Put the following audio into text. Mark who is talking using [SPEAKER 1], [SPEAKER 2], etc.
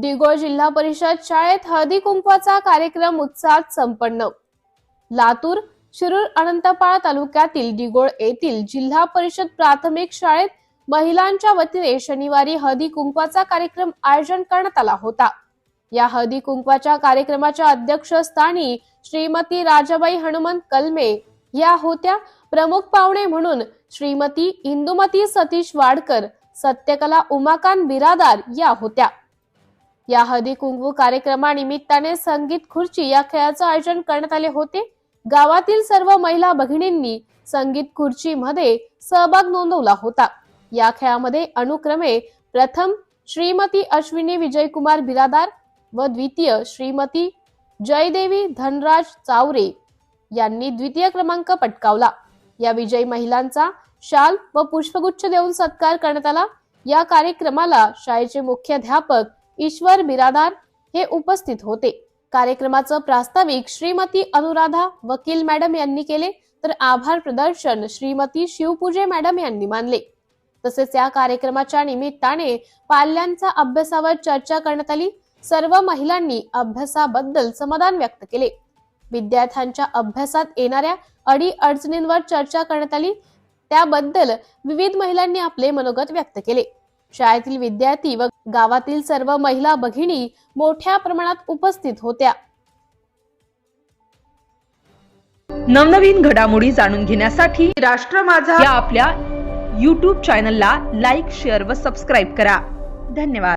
[SPEAKER 1] डिगोळ जिल्हा परिषद शाळेत हळदी कुंकवाचा कार्यक्रम उत्साहात संपन्न. लातूर शिरूर अनंतपाळ तालुक्यातील डिगोळ येथील जिल्हा परिषद प्राथमिक शाळेत महिलांच्या वतीने शनिवारी हळदी कुंकवाचा कार्यक्रम आयोजन करण्यात आला होता. या हळदी कुंकवाच्या कार्यक्रमाच्या अध्यक्षस्थानी श्रीमती राजाबाई हनुमंत कलमे या होत्या. प्रमुख पाहुणे म्हणून श्रीमती इंदुमती सतीश वाडकर सत्यकला उमाकांत बिरादार या होत्या. या हळदी कुंकू कार्यक्रमानिमित्ताने संगीत खुर्ची या खेळाचं आयोजन करण्यात आले होते. गावातील सर्व महिला भगिनींनी संगीत खुर्ची मध्ये सहभाग नोंदवला होता. या खेळामध्ये अनुक्रमे प्रथम श्रीमती अश्विनी विजयकुमार बिरादार व द्वितीय श्रीमती जयदेवी धनराज चावरे यांनी द्वितीय क्रमांक पटकावला. या विजयी महिलांचा शाल व पुष्पगुच्छ देऊन सत्कार करण्यात आला. या कार्यक्रमाला शाळेचे मुख्याध्यापक ईश्वर बिरादार हे उपस्थित होते. कार्यक्रमाचं प्रास्ताविक श्रीमती अनुराधा वकील मॅडम यांनी केले तर आभार प्रदर्शन श्रीमती शिवपूजे मॅडम यांनी मानले. तसेच या कार्यक्रमाच्या निमित्ताने पाल्यांचा अभ्यासावर चर्चा करण्यात आली. सर्व महिलांनी अभ्यासाबद्दल समाधान व्यक्त केले. विद्यार्थ्यांच्या अभ्यासात येणाऱ्या अडी अडचणींवर चर्चा करण्यात आली. त्याबद्दल विविध महिलांनी आपले मनोगत व्यक्त केले. शाळेतील विद्यार्थी व गावातील सर्व महिला भगिनी मोठ्या प्रमाणात उपस्थित होत्या.
[SPEAKER 2] नवनवीन घडामोडी जाणून घेण्यासाठी राष्ट्र माझा या आपल्या यूट्यूब चॅनलला लाईक शेअर व सबस्क्राईब करा. धन्यवाद.